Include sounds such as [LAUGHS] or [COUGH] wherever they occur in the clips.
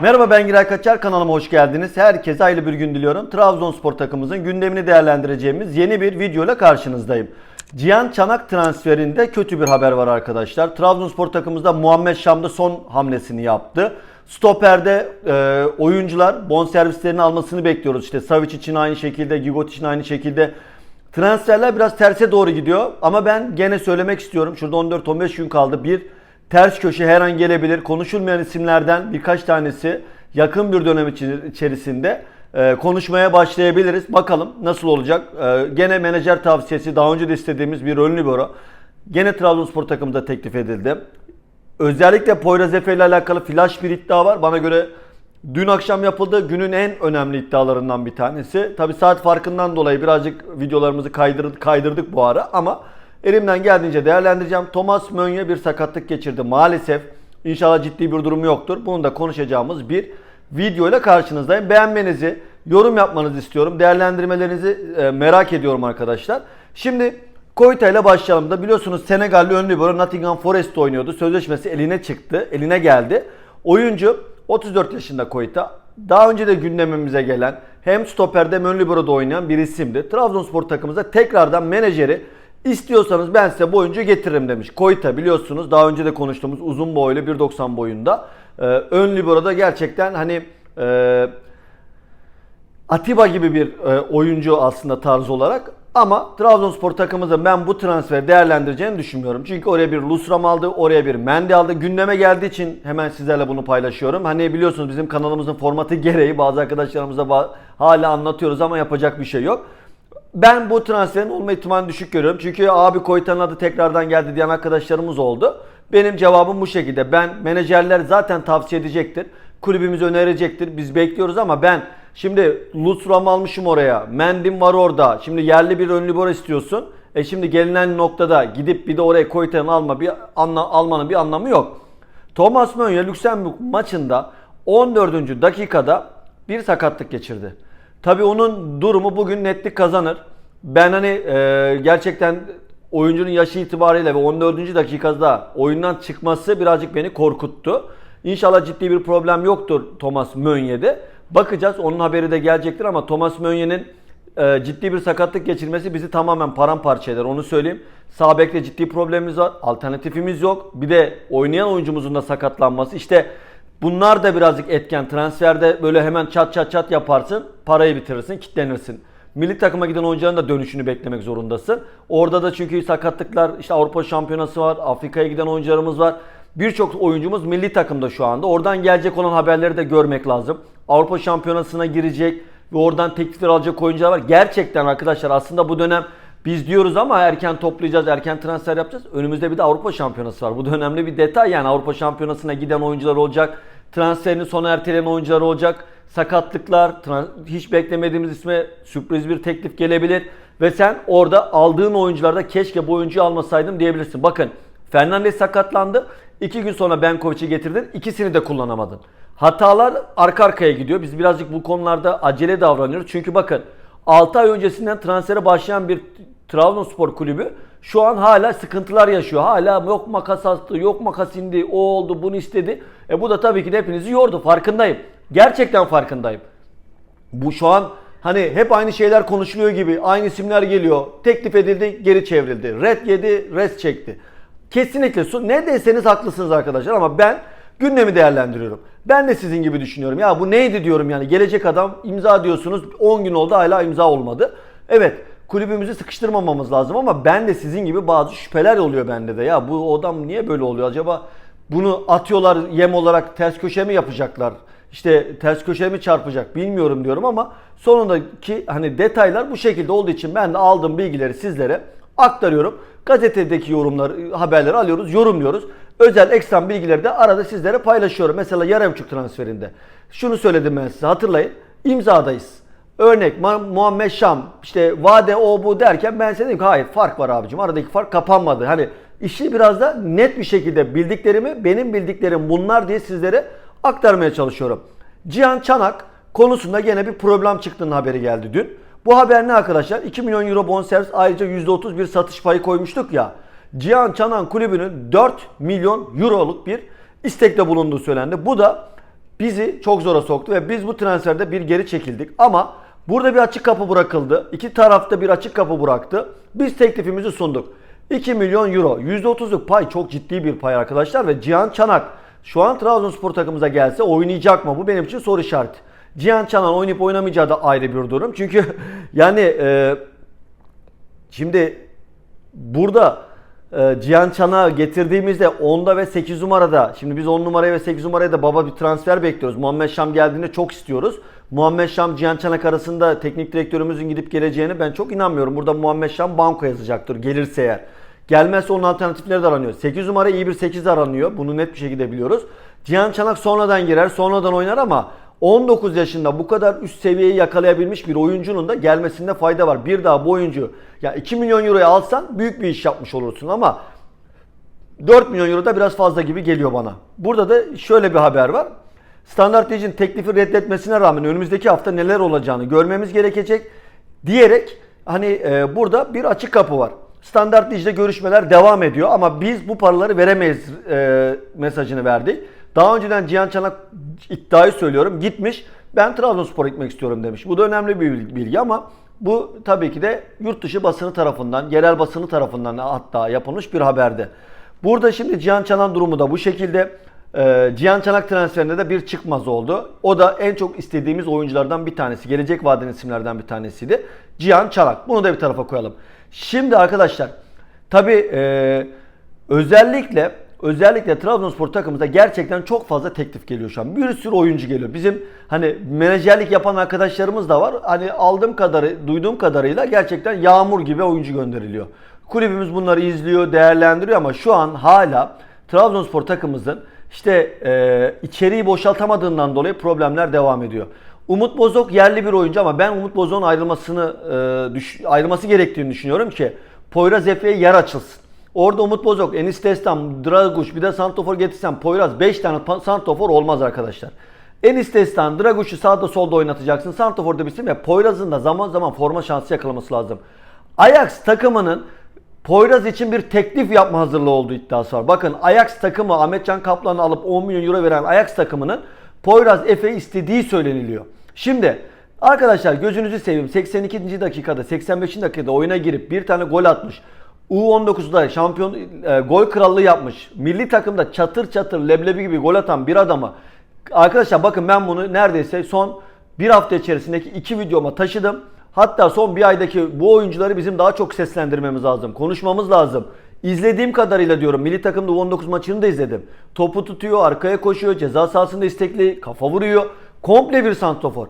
Merhaba ben Giray Kaçar kanalıma hoş geldiniz. Herkese hayırlı bir gün diliyorum. Trabzonspor takımımızın gündemini değerlendireceğimiz yeni bir video ile karşınızdayım. Cihan Çanak transferinde kötü bir haber var arkadaşlar. Trabzonspor takımımızda Muhammed Şam'da son hamlesini yaptı. Stoper'de e, oyuncular bonservislerini almasını bekliyoruz. İşte Savic için aynı şekilde, Gigot için aynı şekilde. Transferler biraz terse doğru gidiyor ama ben gene söylemek istiyorum. Şurada 14-15 gün kaldı. Bir ters köşe her an gelebilir. Konuşulmayan isimlerden birkaç tanesi yakın bir dönem içerisinde e, konuşmaya başlayabiliriz. Bakalım nasıl olacak. E, gene menajer tavsiyesi daha önce de istediğimiz bir ön libero. Gene Trabzonspor takımında teklif edildi. Özellikle Poyraz Efe ile alakalı flash bir iddia var. Bana göre dün akşam yapıldı günün en önemli iddialarından bir tanesi. Tabi saat farkından dolayı birazcık videolarımızı kaydırdık, kaydırdık bu ara ama elimden geldiğince değerlendireceğim. Thomas Mönye bir sakatlık geçirdi maalesef. İnşallah ciddi bir durum yoktur. Bunu da konuşacağımız bir video ile karşınızdayım. Beğenmenizi, yorum yapmanızı istiyorum. Değerlendirmelerinizi e, merak ediyorum arkadaşlar. Şimdi Koyta ile başlayalım da biliyorsunuz Senegalli ön libero Nottingham Forest oynuyordu. Sözleşmesi eline çıktı, eline geldi. Oyuncu 34 yaşında Koyta. Daha önce de gündemimize gelen hem stoperde hem ön libero'da oynayan bir isimdi. Trabzonspor takımımıza tekrardan menajeri istiyorsanız ben size bu oyuncuyu getiririm demiş. Koyta biliyorsunuz daha önce de konuştuğumuz uzun boylu 1.90 boyunda. Ee, ön libero'da gerçekten hani e, Atiba gibi bir e, oyuncu aslında tarz olarak ama Trabzonspor takımımızın ben bu transferi değerlendireceğini düşünmüyorum. Çünkü oraya bir Lusram aldı, oraya bir Mendy aldı. Gündeme geldiği için hemen sizlerle bunu paylaşıyorum. Hani biliyorsunuz bizim kanalımızın formatı gereği bazı arkadaşlarımıza hala anlatıyoruz ama yapacak bir şey yok. Ben bu transferin olma ihtimalini düşük görüyorum. Çünkü abi Koytan'ın adı tekrardan geldi diyen arkadaşlarımız oldu. Benim cevabım bu şekilde. Ben menajerler zaten tavsiye edecektir. Kulübümüz önerecektir. Biz bekliyoruz ama ben şimdi Lusram almışım oraya. Mendim var orada. Şimdi yerli bir ön libero istiyorsun. E şimdi gelinen noktada gidip bir de oraya Koytan'ı alma bir anla, almanın bir anlamı yok. Thomas Mönye Lüksemburg maçında 14. dakikada bir sakatlık geçirdi. Tabii onun durumu bugün netlik kazanır. Ben hani e, gerçekten oyuncunun yaşı itibariyle ve 14. dakikada oyundan çıkması birazcık beni korkuttu. İnşallah ciddi bir problem yoktur Thomas Mönye'de. Bakacağız onun haberi de gelecektir ama Thomas Mönye'nin e, ciddi bir sakatlık geçirmesi bizi tamamen paramparça eder onu söyleyeyim. Sağ bekte ciddi problemimiz var. Alternatifimiz yok. Bir de oynayan oyuncumuzun da sakatlanması. İşte bunlar da birazcık etken. Transferde böyle hemen çat çat çat yaparsın. Parayı bitirirsin, kitlenirsin. Milli takıma giden oyuncuların da dönüşünü beklemek zorundasın. Orada da çünkü sakatlıklar, işte Avrupa Şampiyonası var, Afrika'ya giden oyuncularımız var. Birçok oyuncumuz milli takımda şu anda. Oradan gelecek olan haberleri de görmek lazım. Avrupa Şampiyonası'na girecek ve oradan teklifler alacak oyuncular var. Gerçekten arkadaşlar aslında bu dönem biz diyoruz ama erken toplayacağız, erken transfer yapacağız. Önümüzde bir de Avrupa Şampiyonası var. Bu da önemli bir detay yani Avrupa Şampiyonası'na giden oyuncular olacak. Transferini sona erteleyen oyuncular olacak. Sakatlıklar, hiç beklemediğimiz isme sürpriz bir teklif gelebilir. Ve sen orada aldığın oyuncularda keşke bu oyuncuyu almasaydım diyebilirsin. Bakın Fernandes sakatlandı. İki gün sonra Benkovic'i getirdin. İkisini de kullanamadın. Hatalar arka arkaya gidiyor. Biz birazcık bu konularda acele davranıyoruz. Çünkü bakın 6 ay öncesinden transfere başlayan bir Trabzonspor kulübü şu an hala sıkıntılar yaşıyor. Hala yok makas attı, yok makas indi, o oldu, bunu istedi. E bu da tabii ki de hepinizi yordu. Farkındayım. Gerçekten farkındayım. Bu şu an hani hep aynı şeyler konuşuluyor gibi aynı isimler geliyor. Teklif edildi, geri çevrildi. Red yedi, res çekti. Kesinlikle ne deseniz haklısınız arkadaşlar ama ben gündemi değerlendiriyorum. Ben de sizin gibi düşünüyorum. Ya bu neydi diyorum yani. Gelecek adam imza diyorsunuz. 10 gün oldu hala imza olmadı. Evet kulübümüzü sıkıştırmamamız lazım ama ben de sizin gibi bazı şüpheler oluyor bende de. Ya bu adam niye böyle oluyor acaba? Bunu atıyorlar yem olarak ters köşe mi yapacaklar? İşte ters köşe mi çarpacak bilmiyorum diyorum ama sonundaki hani detaylar bu şekilde olduğu için ben de aldığım bilgileri sizlere aktarıyorum. Gazetedeki yorumları, haberleri alıyoruz, yorumluyoruz. Özel ekstrem bilgileri de arada sizlere paylaşıyorum. Mesela Yaremçuk transferinde. Şunu söyledim ben size hatırlayın. İmzadayız. Örnek Muhammed Şam işte vade o bu derken ben size dedim ki hayır fark var abicim. Aradaki fark kapanmadı. Hani işi biraz da net bir şekilde bildiklerimi benim bildiklerim bunlar diye sizlere aktarmaya çalışıyorum. Cihan Çanak konusunda gene bir problem çıktığının haberi geldi dün. Bu haber ne arkadaşlar? 2 milyon euro bonservis ayrıca %30 bir satış payı koymuştuk ya. Cihan Çanan kulübünün 4 milyon euroluk bir istekte bulunduğu söylendi. Bu da bizi çok zora soktu ve biz bu transferde bir geri çekildik. Ama burada bir açık kapı bırakıldı. İki tarafta bir açık kapı bıraktı. Biz teklifimizi sunduk. 2 milyon euro. %30'luk pay çok ciddi bir pay arkadaşlar ve Cihan Çanak şu an Trabzonspor takımımıza gelse oynayacak mı? Bu benim için soru işareti. Cihan Çanak oynayıp oynamayacağı da ayrı bir durum. Çünkü [LAUGHS] yani e, şimdi burada e, Cihan Çanak'ı getirdiğimizde 10'da ve 8 numarada şimdi biz 10 numaraya ve 8 numaraya da baba bir transfer bekliyoruz. Muhammed Şam geldiğinde çok istiyoruz. Muhammed Şam Cihan Çanak arasında teknik direktörümüzün gidip geleceğini ben çok inanmıyorum. Burada Muhammed Şam banko yazacaktır gelirse eğer. Gelmezse onun alternatifleri de aranıyor. 8 numara iyi bir 8 aranıyor. Bunu net bir şekilde biliyoruz. Cihan Çanak sonradan girer, sonradan oynar ama 19 yaşında bu kadar üst seviyeyi yakalayabilmiş bir oyuncunun da gelmesinde fayda var. Bir daha bu oyuncu ya 2 milyon euroya alsan büyük bir iş yapmış olursun ama 4 milyon euro da biraz fazla gibi geliyor bana. Burada da şöyle bir haber var. Standart Lig'in teklifi reddetmesine rağmen önümüzdeki hafta neler olacağını görmemiz gerekecek diyerek hani e, burada bir açık kapı var. Standart Lig'de görüşmeler devam ediyor ama biz bu paraları veremeyiz e, mesajını verdik. Daha önceden Cihan Çanak iddiayı söylüyorum gitmiş ben Trabzonspor'a gitmek istiyorum demiş. Bu da önemli bir bilgi ama bu tabii ki de yurt dışı basını tarafından, yerel basını tarafından hatta yapılmış bir haberdi. Burada şimdi Cihan Çanak durumu da bu şekilde. Ee, Cihan Çanak transferinde de bir çıkmaz oldu. O da en çok istediğimiz oyunculardan bir tanesi. Gelecek vaden isimlerden bir tanesiydi. Cihan Çanak. Bunu da bir tarafa koyalım. Şimdi arkadaşlar tabii e, özellikle özellikle Trabzonspor takımımıza gerçekten çok fazla teklif geliyor şu an. Bir sürü oyuncu geliyor. Bizim hani menajerlik yapan arkadaşlarımız da var. Hani aldığım kadarı, duyduğum kadarıyla gerçekten yağmur gibi oyuncu gönderiliyor. Kulübümüz bunları izliyor, değerlendiriyor ama şu an hala Trabzonspor takımımızın işte e, içeriği boşaltamadığından dolayı problemler devam ediyor. Umut Bozok yerli bir oyuncu ama ben Umut Bozok'un ayrılmasını e, düş, ayrılması gerektiğini düşünüyorum ki Poyraz Efe'ye yer açılsın. Orada Umut Bozok, Enis Destan, Draguş bir de Santofor getirsem Poyraz 5 tane Santofor olmaz arkadaşlar. Enis Destan, Draguş'u sağda solda oynatacaksın. Santofor'da bitsin ve Poyraz'ın da zaman zaman forma şansı yakalaması lazım. Ajax takımının Poyraz için bir teklif yapma hazırlığı olduğu iddiası var. Bakın Ajax takımı Ahmetcan Kaplan'ı alıp 10 milyon euro veren Ajax takımının Poyraz Efe'yi istediği söyleniliyor. Şimdi arkadaşlar gözünüzü seveyim 82. dakikada 85. dakikada oyuna girip bir tane gol atmış. U19'da şampiyon e, gol krallığı yapmış. Milli takımda çatır çatır leblebi gibi gol atan bir adamı arkadaşlar bakın ben bunu neredeyse son bir hafta içerisindeki iki videoma taşıdım. Hatta son bir aydaki bu oyuncuları bizim daha çok seslendirmemiz lazım. Konuşmamız lazım. İzlediğim kadarıyla diyorum milli takımda U19 maçını da izledim. Topu tutuyor, arkaya koşuyor, ceza sahasında istekli, kafa vuruyor. Komple bir santrofor.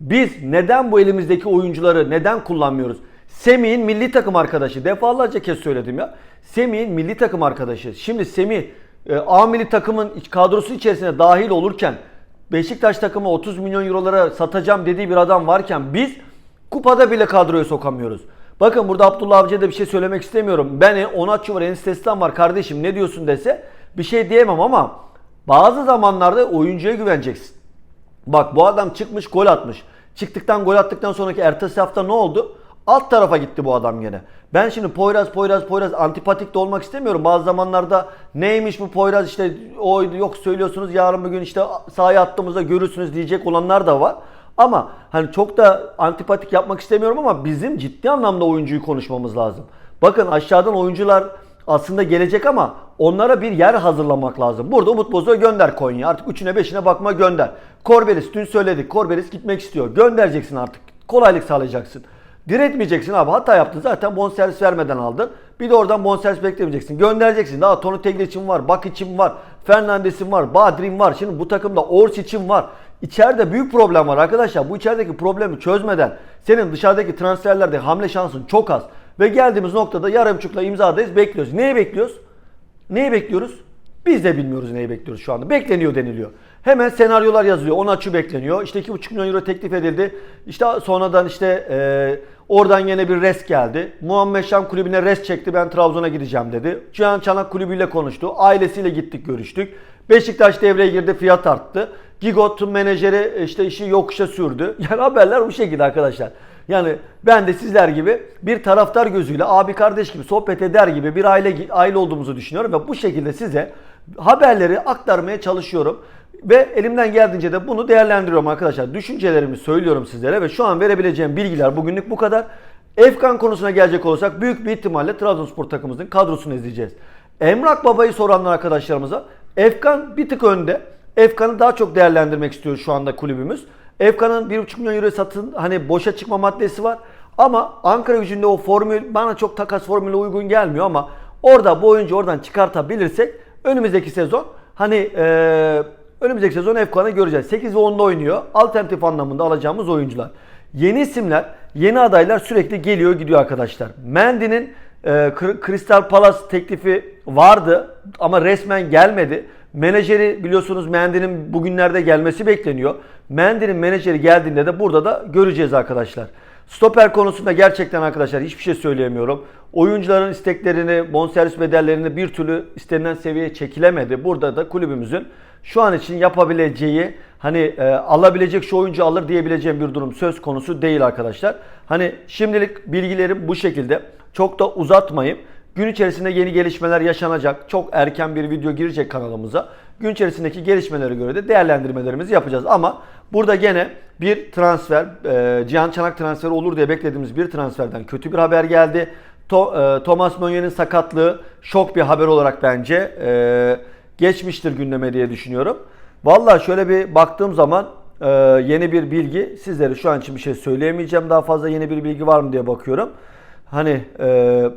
Biz neden bu elimizdeki oyuncuları neden kullanmıyoruz? Semih'in milli takım arkadaşı. Defalarca kez söyledim ya. Semih'in milli takım arkadaşı. Şimdi Semih e, A milli takımın kadrosu içerisine dahil olurken Beşiktaş takımı 30 milyon eurolara satacağım dediği bir adam varken biz kupada bile kadroya sokamıyoruz. Bakın burada Abdullah Avcı'ya da bir şey söylemek istemiyorum. Ben Onatçı var, Enis Destan var kardeşim ne diyorsun dese bir şey diyemem ama bazı zamanlarda oyuncuya güveneceksin. Bak bu adam çıkmış gol atmış. Çıktıktan gol attıktan sonraki ertesi hafta ne oldu? Alt tarafa gitti bu adam gene. Ben şimdi Poyraz Poyraz Poyraz antipatik de olmak istemiyorum. Bazı zamanlarda neymiş bu Poyraz işte o yok söylüyorsunuz yarın bugün işte sahaya attığımızda görürsünüz diyecek olanlar da var. Ama hani çok da antipatik yapmak istemiyorum ama bizim ciddi anlamda oyuncuyu konuşmamız lazım. Bakın aşağıdan oyuncular aslında gelecek ama onlara bir yer hazırlamak lazım. Burada Umut Bozok'u gönder Konya. Artık 3'üne 5'ine bakma gönder. Korbelis dün söyledik. Korbelis gitmek istiyor. Göndereceksin artık. Kolaylık sağlayacaksın. Diretmeyeceksin abi. Hata yaptın. Zaten bonservis vermeden aldın. Bir de oradan bonservis beklemeyeceksin. Göndereceksin. Daha Tonu Tegliç'in var. Bak için var. Fernandes'in var. Badrin var. Şimdi bu takımda Orsic'in var. İçeride büyük problem var arkadaşlar. Bu içerideki problemi çözmeden senin dışarıdaki transferlerde hamle şansın çok az. Ve geldiğimiz noktada yarımçukla imzadayız. Bekliyoruz. Neyi bekliyoruz? Neyi bekliyoruz? Biz de bilmiyoruz neyi bekliyoruz şu anda. Bekleniyor deniliyor. Hemen senaryolar yazılıyor. 10 açı bekleniyor. İşte 2,5 milyon euro teklif edildi. İşte sonradan işte e, oradan yine bir res geldi. Muhammed Şam kulübüne res çekti. Ben Trabzon'a gideceğim dedi. Cihan Çanak kulübüyle konuştu. Ailesiyle gittik görüştük. Beşiktaş devreye girdi. Fiyat arttı. Gigot menajeri işte işi yokuşa sürdü. [LAUGHS] Yani haberler bu şekilde arkadaşlar. Yani ben de sizler gibi bir taraftar gözüyle abi kardeş gibi sohbet eder gibi bir aile aile olduğumuzu düşünüyorum ve bu şekilde size haberleri aktarmaya çalışıyorum. Ve elimden geldiğince de bunu değerlendiriyorum arkadaşlar. Düşüncelerimi söylüyorum sizlere ve şu an verebileceğim bilgiler bugünlük bu kadar. Efkan konusuna gelecek olursak büyük bir ihtimalle Trabzonspor takımımızın kadrosunu izleyeceğiz. Emrak Baba'yı soranlar arkadaşlarımıza Efkan bir tık önde. Efkan'ı daha çok değerlendirmek istiyor şu anda kulübümüz. Efkan'ın 1,5 milyon euro satın hani boşa çıkma maddesi var. Ama Ankara gücünde o formül bana çok takas formülü uygun gelmiyor ama orada bu oyuncu oradan çıkartabilirsek önümüzdeki sezon hani eee önümüzdeki sezon Efkan'ı göreceğiz. 8 ve 10'da oynuyor. Alternatif anlamında alacağımız oyuncular. Yeni isimler, yeni adaylar sürekli geliyor gidiyor arkadaşlar. Mendy'nin e, Crystal Palace teklifi vardı ama resmen gelmedi. Menajeri biliyorsunuz Mendy'nin bugünlerde gelmesi bekleniyor. Mendy'nin menajeri geldiğinde de burada da göreceğiz arkadaşlar. Stoper konusunda gerçekten arkadaşlar hiçbir şey söyleyemiyorum. Oyuncuların isteklerini, bonservis bedellerini bir türlü istenilen seviyeye çekilemedi. Burada da kulübümüzün şu an için yapabileceği hani e, alabilecek şu oyuncu alır diyebileceğim bir durum söz konusu değil arkadaşlar. Hani şimdilik bilgilerim bu şekilde. Çok da uzatmayayım. Gün içerisinde yeni gelişmeler yaşanacak. Çok erken bir video girecek kanalımıza. Gün içerisindeki gelişmelere göre de değerlendirmelerimizi yapacağız. Ama burada gene bir transfer, e, Cihan Çanak transferi olur diye beklediğimiz bir transferden kötü bir haber geldi. To- e, Thomas Meunier'in sakatlığı şok bir haber olarak bence e, geçmiştir gündeme diye düşünüyorum. Vallahi şöyle bir baktığım zaman e, yeni bir bilgi sizlere şu an için bir şey söyleyemeyeceğim. Daha fazla yeni bir bilgi var mı diye bakıyorum. Hani e,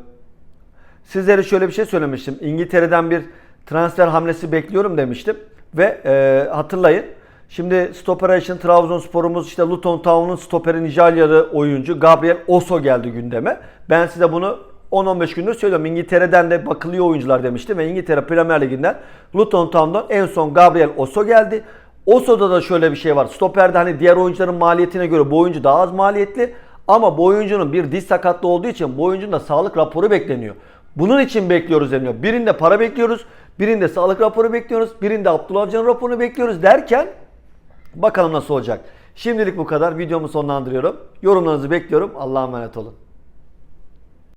Sizlere şöyle bir şey söylemiştim. İngiltere'den bir transfer hamlesi bekliyorum demiştim. Ve e, hatırlayın. Şimdi stoper için Trabzonspor'umuz işte Luton Town'un stoperi Nijeryalı oyuncu Gabriel Oso geldi gündeme. Ben size bunu 10-15 gündür söylüyorum. İngiltere'den de bakılıyor oyuncular demiştim ve İngiltere Premier Ligi'nden Luton Town'dan en son Gabriel Oso geldi. Oso'da da şöyle bir şey var. Stoper'de hani diğer oyuncuların maliyetine göre bu oyuncu daha az maliyetli. Ama bu oyuncunun bir diz sakatlığı olduğu için bu oyuncunun da sağlık raporu bekleniyor. Bunun için bekliyoruz deniyor. Birinde para bekliyoruz, birinde sağlık raporu bekliyoruz, birinde Abdullah Avcı'nın raporunu bekliyoruz derken bakalım nasıl olacak. Şimdilik bu kadar. Videomu sonlandırıyorum. Yorumlarınızı bekliyorum. Allah'a emanet olun.